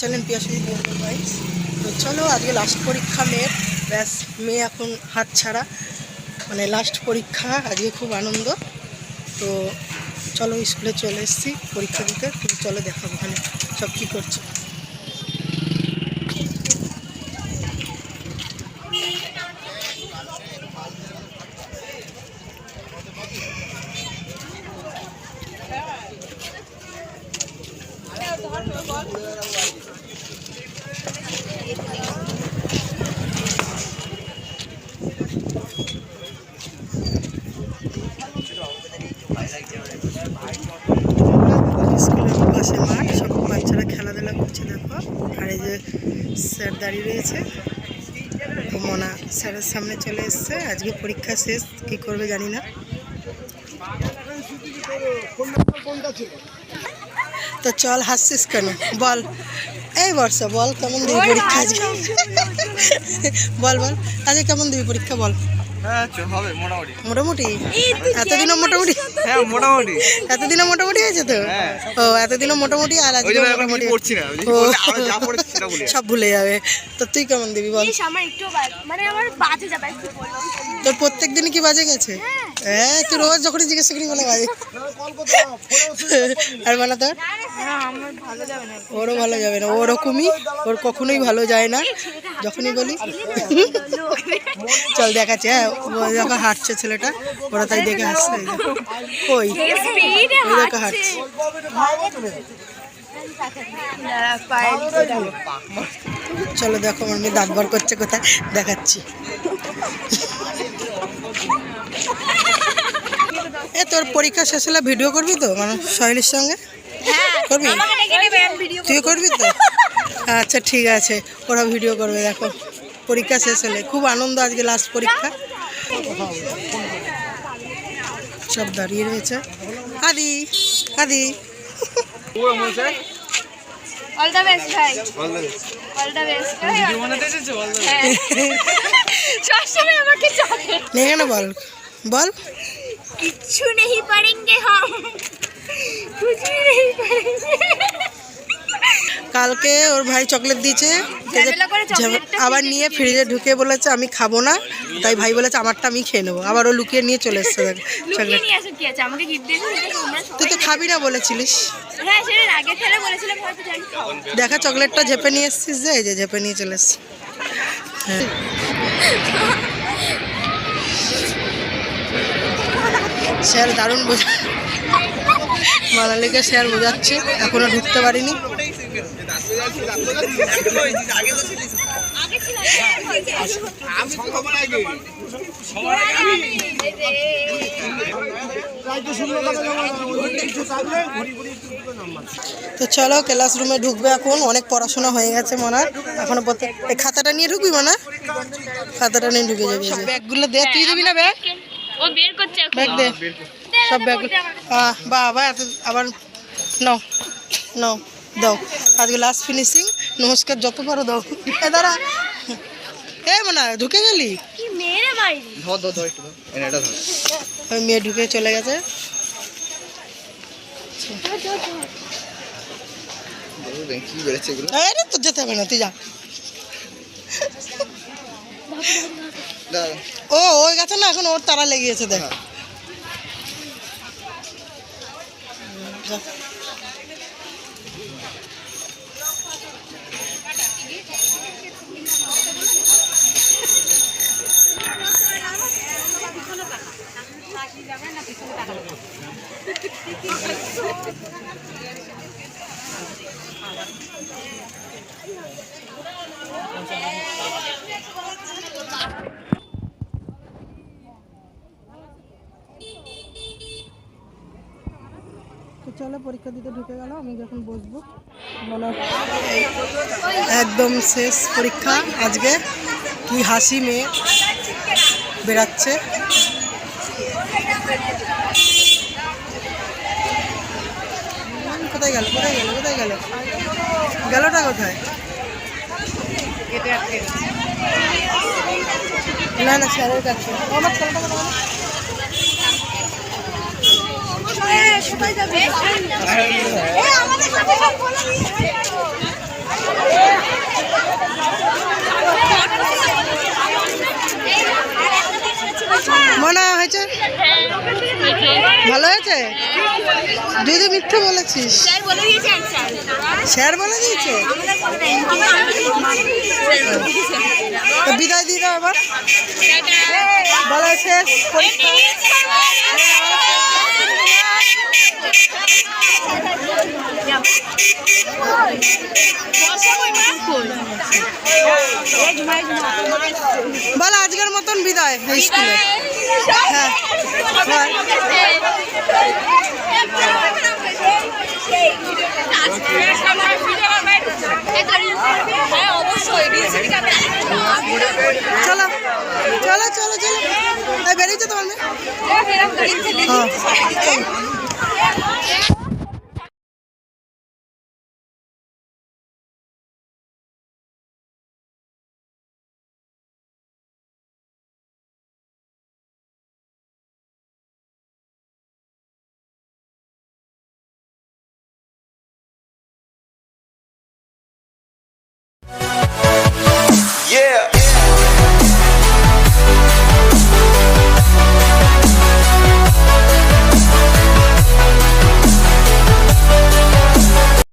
Channel বলব vice তো চলো, আজকে লাস্ট পরীক্ষা মেয়ের। ব্যাস, মেয়ে এখন হাত ছাড়া মানে লাস্ট পরীক্ষা, আজকে খুব আনন্দ। তো চলো, স্কুলে চলে এসেছি পরীক্ষা দিতে। তুমি চলো, দেখাবো ওখানে। সব কী করছে? যে স্যার দাঁড়িয়ে রয়েছে। তো মনা স্যারের সামনে চলে এসছে। আজকে পরীক্ষা শেষ, কী করবে জানি না। তো চল হাসছিস কেন? বল। এই বর্ষা, বল কেমন দিবি পরীক্ষা আজকে? বল বল। আজকে কেমন দিবি পরীক্ষা? বল। হবে মোটামুটি। মোটামুটি? এতদিনও মোটামুটি? হ্যাঁ মোটামুটি। এতদিনও মোটামুটি হয়েছে তো? হ্যাঁ। ও এতদিনও মোটামুটি আর আজকে মোটামুটি পড়ছি না সব ভুলে যাবে। তো তুই কেমন দিবি বল? ইস, আমার একটু মানে আমার বাজে যাবে তোর প্রত্যেক দিনই কি বাজে গেছে? হ্যাঁ। তুই রোজ যখনই জিজ্ঞেস করি বলে বাজে। আর মানে তোর না আমার ভালো যাবে না ওরও ভালো যাবে না ওরকমই ওর কখনোই ভালো যায় না যখনই বলি। চল দেখাচ্ছে হ্যাঁ দেখো হাঁটছে ছেলেটা ওরা তাই দেখে হাসছে ওই দেখো হাঁটছে। চলো দেখো আমার মেয়ে দাঁত বার করছে কোথায়? দেখাচ্ছি। এ তোর পরীক্ষা শেষ হলে ভিডিও করবি তো? মানে সহেলির সঙ্গে? করবি? তুই করবি তো? আচ্ছা ঠিক আছে। ওরা ভিডিও করবে দেখো। পরীক্ষা শেষ হলে। খুব আনন্দ আজকে লাস্ট পরীক্ষা। সব দাঁড়িয়ে রয়েছে। Adi Adi. All the best ভাই অল দ্য বেস্ট হ্যাঁ। সবসময় আমাকে বল। বল। किच्छु नहीं पढ़ेंगे हम कुछ भी नहीं पढ़ेंगे কালকে ওর ভাই চকলেট দিয়েছে ঝামেলা করে চকলেটটা আবার নিয়ে ফ্রিজে ঢুকে বলেছে আমি খাবো না তাই ভাই বলেছে আমারটা আমি খেয়ে নেবো আবার ও লুকিয়ে নিয়ে চলে এসছে দেখ লুকিয়ে চকলেট নিয়ে আসো কি আছে আমাকে গিফট দিয়েছো সেটা তোমরা সবাই তুই তো খাবি না বলেছিলিস হ্যাঁ সেটা আগে খেলে বলেছিলাম হয়তো জানি খাও দেখা চকলেটটা ঝেপে নিয়ে এসছিস যে এই যে ঝেপে নিয়ে চলে এসছি হ্যাঁ স্যার দারুণ বোঝা মানালিকে স্যার বোঝাচ্ছে, এখনও ঢুকতে পারিনি। তো চলো ক্লাসরুমে ঢুকবে এখন। অনেক পড়াশোনা হয়ে গেছে মনে হয় এখনও খাতাটা নিয়ে ঢুকবি মনে? হয়? খাতাটা নিয়ে ঢুকে যাবি। ব্যাগগুলো দে, তুই দিবি না ব্যাগ? ও বের করছে এখন। ব্যাগ দে। সব ব্যাগ বাবা এত আবার নাও নাও দাও। আজকে লাস্ট ফিনিশিং নমস্কার যত পারো দাও। এ দাঁড়া। এ মনে ঢুকে গেলি? কি মেরে মাইরি ধর ধর ধর একটু এটা ধর। ওই মেয়ে ঢুকে চলে গেছে। তো যেতে হবে না তুই যা। দাঁড়া, ও ওই গেছে না এখন ওর তারা লেগে গেছে দেখ যা। তো চলো পরীক্ষা দিতে ঢুকে গেল আমি যখন বসবো মনে একদম শেষ পরীক্ষা। আজকে কি হাসি মেয়ে বেরাচ্ছে উম, কোথায় গেল কোথায় গেল কোথায় গেল? গেলটা কোথায়? না না স্যারের কাছে। আমার ছেলেটা কোথায় গেল? কোথায় যাবে আমাদের সাথে সব বলে দিয়েছে মনে হয়েছে? ভালো হয়েছে? যদি মিথ্যে বলেছিস। স্যার বলে দিয়েছে? বিদায় দিয়ে দাও এবার বলা শেষ পরীক্ষা। বল আজকের মতন বিদায় স্কুলে। হ্যাঁ। হ্যাঁ। চলো চলো চলো চলো। বেরিয়েছে তোমার মেয়ে? Yeah.